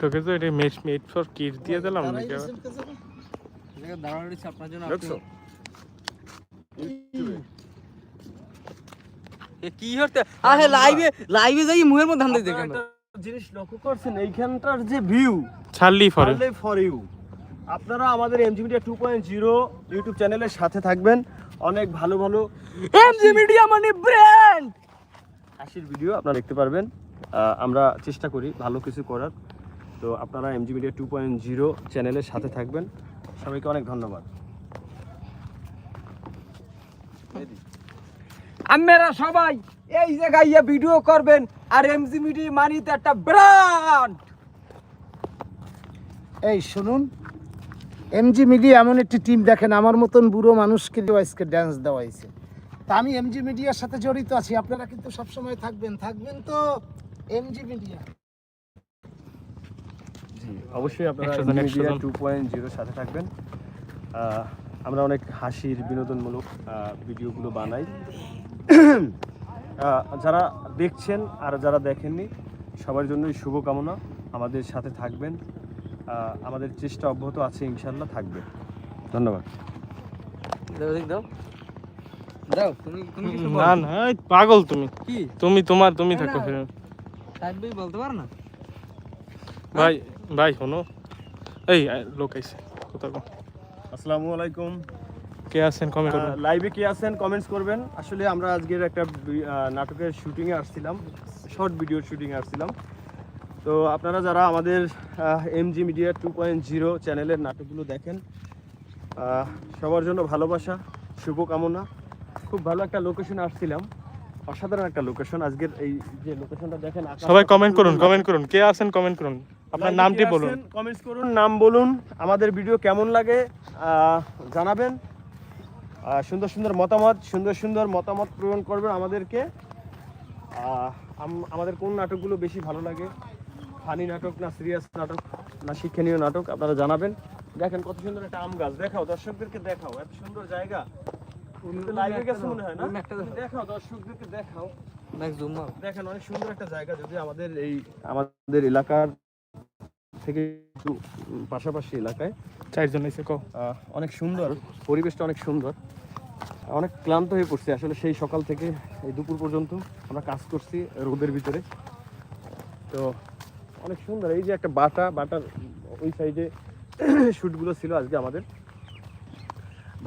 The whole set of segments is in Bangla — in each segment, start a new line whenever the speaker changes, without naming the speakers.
তোকে তো এটা মেট মেট ফর কিট দিয়ে দিলাম নাকি
দাঁড়ানো আপনার জন্য
দেখছ?
কি হতে আরে লাইভে লাইভে যাই মুহের মধ্যে ধান দিতে
আপনারা
কেন
একটা জিনিস লক্ষ্য করছেন এইখানটার যে ভিউ
ছাড়লি ফরে
ফর ইউ আপনারা আমাদের MG media two point zero YouTube চ্যানেলের সাথে থাকবেন। অনেক ভালো ভালো
এমজি মিডিয়া মানে ব্র্যান্ড
হাসির ভিডিও আপনারা দেখতে পারবেন। আমরা চেষ্টা করি ভালো কিছু করার। তো আপনারা MG media two point zero চ্যানেলের সাথে থাকবেন। সবাইকে অনেক ধন্যবাদ।
আপনারা সবাই এই জায়গায় ইয়ে ভিডিও করবেন আর এমজি মিডিয়া মানি তো একটা ব্র্যান্ড
এই শুনুন এমজি মিডিয়া এমন একটি টিম দেখেন আমার মতন বুড়ো মানুষকে দিয়ে আজকে ড্যান্স দেওয়া হয়েছে। তা আমি এমজি মিডিয়ার সাথে জড়িত আছি আপনারা কিন্তু সবসময় থাকবেন থাকবেন তো। এমজি মিডিয়া
জি অবশ্যই আপনারা মিডিয়া টু পয়েন্ট জিরো সাথে থাকবেন। আমরা অনেক হাসির বিনোদনমূলক আহ, ভিডিওগুলো বানাই। যারা দেখছেন আর যারা দেখেননি সবার জন্যই শুভকামনা। আমাদের সাথে থাকবেন। আমাদের চেষ্টা অব্যাহত আছে ইনশাল্লাহ থাকবে। ধন্যবাদ।
দাও। দেখ দাও দাও তুমি তুমি কিছু
না না পাগল তুমি।
কি?
তুমি তোমার তুমি থাকো।
না। বলতে পারো না?
ভাই ভাই শোনো। এই লোক আইছে। কোথাও কো।
আসসালামু আলাইকুম।
কে আছেন? কমেন্ট করুন
লাইভে কি আছেন কমেন্টস করবেন। আসলে আমরা আজকের একটা নাটকের শুটিংয়ে আসছিলাম। শর্ট ভিডিওর শুটিংয়ে আসছিলাম। তো আপনারা যারা আমাদের MG media two point zero চ্যানেলের নাটকগুলো দেখেন সবার জন্য ভালোবাসা শুভকামনা। খুব ভালো একটা লোকেশনে আসছিলাম। অসাধারণ একটা লোকেশন আজকের এই যে লোকেশনটা দেখেন
সবাই কমেন্ট করুন কমেন্ট করুন। কে আছেন কমেন্ট করুন? আপনার নামটি বলুন।
কমেন্টস করুন নাম বলুন আমাদের ভিডিও কেমন লাগে জানাবেন। সুন্দর সুন্দর মতামত সুন্দর সুন্দর মতামত পূরণ করবেন আমাদেরকে। আমাদের কোন নাটকগুলো বেশি ভালো লাগে? ফানি নাটক না সিরিয়াস নাটক না শিক্ষণীয় নাটক? আপনারা জানাবেন। দেখেন কত সুন্দর একটা আম গাছ। দেখাও দর্শকদেরকে দেখাও। এত সুন্দর জায়গা। লাইভে গেছে মনে হয় না?
দেখাও।
দেখাও দর্শকদেরকে দেখাও।
দেখ জুম মার
দেখেন অনেক সুন্দর একটা জায়গা যদি আমাদের এই আমাদের এলাকার থেকে একটু পাশাপাশি এলাকায়
চারজন
অনেক সুন্দর পরিবেশটা অনেক সুন্দর। অনেক ক্লান্ত হয়ে পড়ছি আসলে সেই সকাল থেকে এই দুপুর পর্যন্ত আমরা কাজ করছি রোদের ভিতরে। তো অনেক সুন্দর এই যে একটা বাটা বাটার ওই সাইডে শ্যুটগুলো ছিল আজকে আমাদের।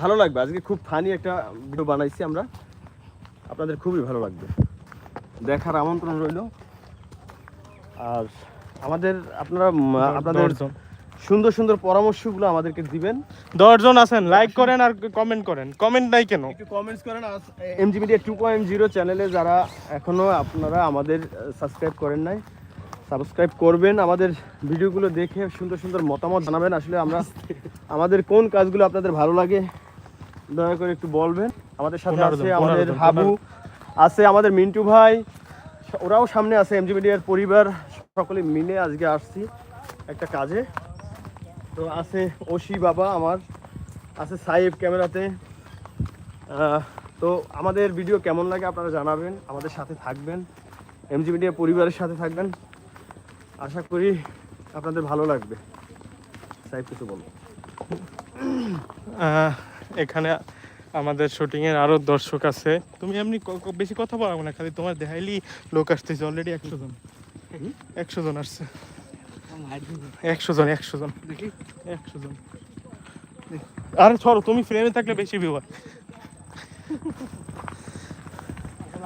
ভালো লাগবে। আজকে খুব ফানি একটা ভিডিও বানাইছি আমরা। আপনাদের খুবই ভালো লাগবে। দেখার আমন্ত্রণ রইল। আর আমাদের আপনারা আপনাদের
দশজন
সুন্দর সুন্দর পরামর্শগুলো আমাদেরকে দিবেন।
দশজন আছেন লাইক করেন আর কমেন্ট করেন। কমেন্ট নাই কেন?
একটু কমেন্টস করেন MG media two point zero চ্যানেলে যারা এখনও আপনারা আমাদের সাবস্ক্রাইব করেন নাই সাবস্ক্রাইব করবেন। আমাদের ভিডিওগুলো দেখে সুন্দর সুন্দর মতামত জানাবেন। আসলে আমরা আমাদের কোন কাজগুলো আপনাদের ভালো লাগে দয়া করে একটু বলবেন। আমাদের সাথে আছে আমাদের হাবু আছে আমাদের মিন্টু ভাই ওরাও সামনে আছে এমজি মিডিয়ার পরিবার সকলে মিলে আজকে আসছি একটা কাজে। তো আছে ওশি বাবা আমার আছে সাহেব ক্যামেরাতে। তো আমাদের ভিডিও কেমন লাগে আপনারা জানাবেন আমাদের সাথে থাকবেন এমজি মিডিয়া পরিবারের সাথে থাকবেন। আশা করি আপনাদের ভালো লাগবে। সাহেব কিছু বলব
এখানে আমাদের শুটিং এর আরও দর্শক আছে। তুমি এমনি বেশি কথা বলব না খালি তোমার দেখাইলি লোক আসতেছে অলরেডি একশো জন। একশো জন আসছে। একশো জন একশো জন। একশো জন। আরে ছড়ো তুমি ফ্রেমে থাকলে বেশি ভিউ হয়।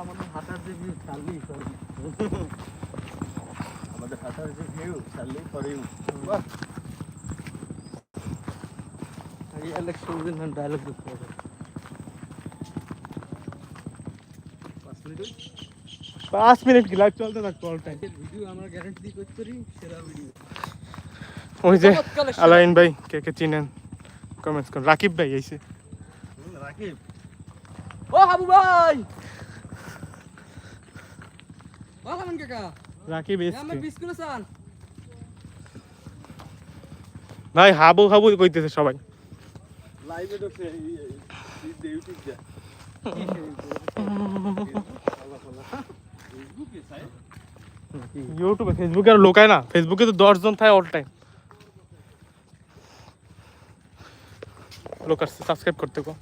আমাদের হাতার যে view, চাললি,
আমাদের হাতার যে ভিউ
দিন দিতে হবে।
পাঁচ মিনিট কি? লাইভ চলতে থাকতো অল টাইম
আজকের আমরা guarantee করতে পারি, সেরা video।
ওই যে আলাইন ভাই কে কে চিনেন? কমেন্টস করুন। রাকিব ভাই আইছে
রাকিব।
ও হাবু ভাই! ও কাকা।
রাকিব এসছে।
আমার বিস্কুট
ভাই হাবু হাবু কইতেছে সবাই।
লাইভে ঢুকছে ইউটিউব যা। ফেসবুকে
ইউটিউবে ফেসবুকে আর লোকায় না। ফেসবুকে তো দশজন থাকে অল টাইম লোক আসছে সাবস্ক্রাইব করতে কো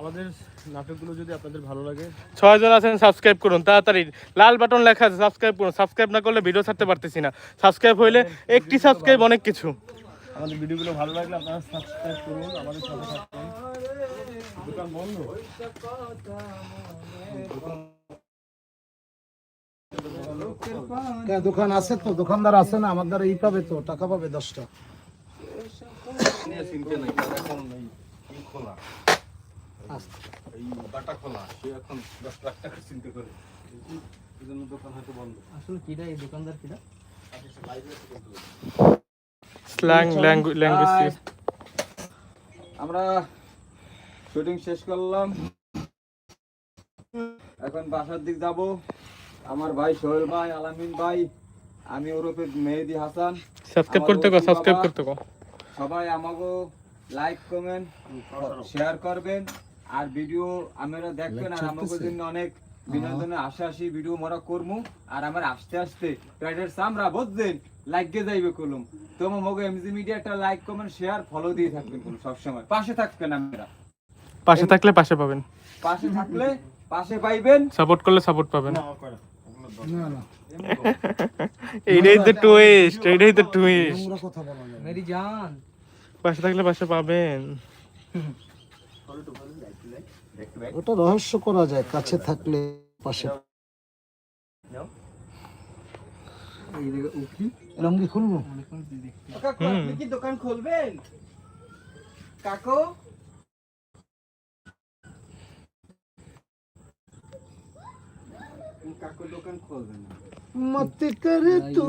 আমাদের নাটকগুলো যদি আপনাদের ভালো লাগে
ছয় জন আছেন সাবস্ক্রাইব করুন তাড়াতাড়ি। লাল বাটন লেখা আছে সাবস্ক্রাইব করুন। সাবস্ক্রাইব না করলে ভিডিও ছাড়তে পারতেছি না। সাবস্ক্রাইব হইলে একটি সাবস্ক্রাইব অনেক কিছু।
আমাদের ভিডিওগুলো ভালো লাগলে আপনারা সাবস্ক্রাইব করুন আমাদের সাথে থাকুন। দোকান বন্ধ?
দোকান আছে তো? দোকানদার আছে না? আমার দ্বারা ই পাবে তো টাকা পাবে দশটা
চিনতে নাই এখন এই এই খোলা এই বাটা খোলা সে এখন দশ লাখ টাকা। চিন্তা করে এই দোকান হয়তো বন্ধ
আসলে কিটা এই দোকানদার কিটা
স্ল্যাং ল্যাঙ্গুয়েজ
আমরা শুটিং শেষ করলাম। এখন বাসার দিক যাব। আমার ভাই সোহেল ভাই আলামিন ভাই আমি ওরফে মেহেদি হাসান।
সাবস্ক্রাইব করতে কো সাবস্ক্রাইব করতে কো।
সবাই আমাকে লাইক কমেন্ট শেয়ার করবেন। আর ভিডিও আমরা দেখবেন আর আমাকে জন্য অনেক বিনোদনের আশাসী ভিডিও মরা করমু আর আমার আস্তে আস্তে পেটের সামরা বুঝছেন লাইকে যাইবে কলম। তোমার মগে এমজি মিডিয়াটা লাইক কমেন্ট শেয়ার ফলো দিয়ে থাকবেন কোন সব সময় পাশে থাকবেন আমরা
পাশে থাকলে পাশে পাবেন।
পাশে থাকলে পাশে পাইবেন।
সাপোর্ট করলে সাপোর্ট পাবেন।
না না
এইটাই তো টুইস্ট এইটাই তো টুইস্ট
কথা বলা যাবে
মেরি জান।
পাশে থাকলে পাশে পাবেন।
ওটা রহস্য করা যায় কাছে থাকলে পাশে। এরকম কি? খুলবো?
কাকু আপনি কি দোকান খুলবেন? কাকু? কাকু দোকান খুলবেন
মত করে তু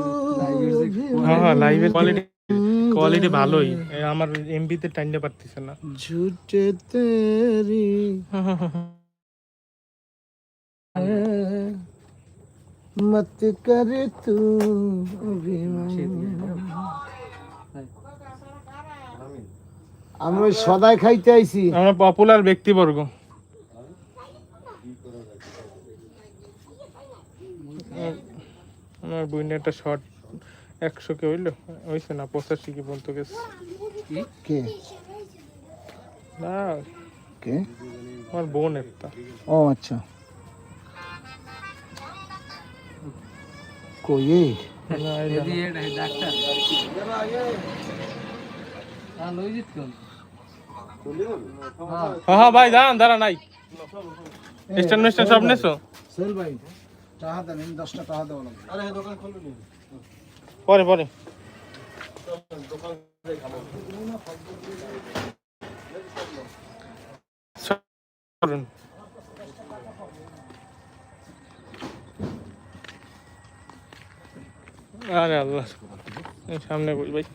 হ্যাঁ হ্যাঁ লাইভের কোয়ালিটি কোয়ালিটি ভালোই। আমার এমবিতে টাইনতে পারতেছে না।
ঝুটে তেরি। মত করে তু আমি ওই সদাই খাইতে আইছি।
আমরা পপুলার ব্যক্তিবর্গ। আমার বইনে একটা শর্ট একশো কে হইল? হইছে না পঁচাশি কি বলতো গেছে।
কে?
না
কে?
আমার বোন একটা।
ও আচ্ছা। কই এই?
না। হ্যাঁ হ্যাঁ। ভাই দাঁড়ান দাঁড়া নাই স্ট্যান্ড স্ট্যান্ড সব নেছো?
সোহেল ভাই টাকা দেন দশটা টাকা দেবো না।
পরে পরে। আরে আল্লাহ। সামনে বই ভাই।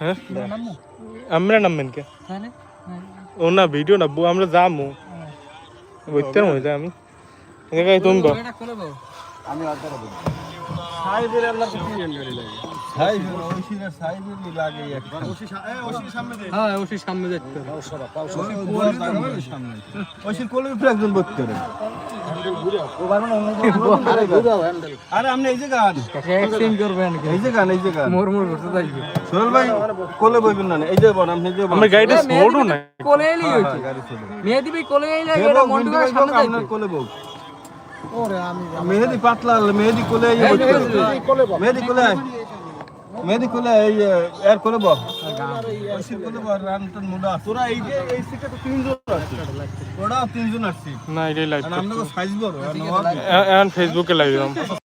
হ্যাঁ? আমরা নামবেন কে? ও না ভিডিও না আমরা বইতে হয়ে যায় আমি। এদিকে তুমি
আমি অর্ডার দেব।
সাইবের আল্লাহ কি গাড়ি লাগে। সাইবের ওইশিরা সাইবের লাগে একটা
হ্যাঁ ওসি সামনে যাচ্ছে
ওইশির কোলে উপরে একজন বসতে পারে।
আরে ঘুরাও হ্যান্ডেল
আরে আপনি এই যে গান।
এক্সচেঞ্জ করবেন
এই যে গান এই যে গান।
মোর মোর করতে যাইবে
সোহেল ভাই কোলে বইবেন না এই যে বন আপনি যে বন।
আমার গাড়িটা স্মোড়ও
কোলে এলি হইছে মেহেদি ভাই কোলে এলি এটা
বউ,
মন্টু
মিন্টু
ভাই
ভাই বউ,
সামনে যাইবে
কোলে বউ।
ওরে আমি
মেহেদি পাতলা মেহেদি কোলে মেহেদি কোলে। মেহেদি কোলে এই এর কোলে বল। তোরা এই যে এই সিটে তো তিনজন আছে। ওরা তিনজন আসছি
না এটাই
লাগবে আমরা সাইজ বড়
এখন ফেসবুকে লাইভ দিলাম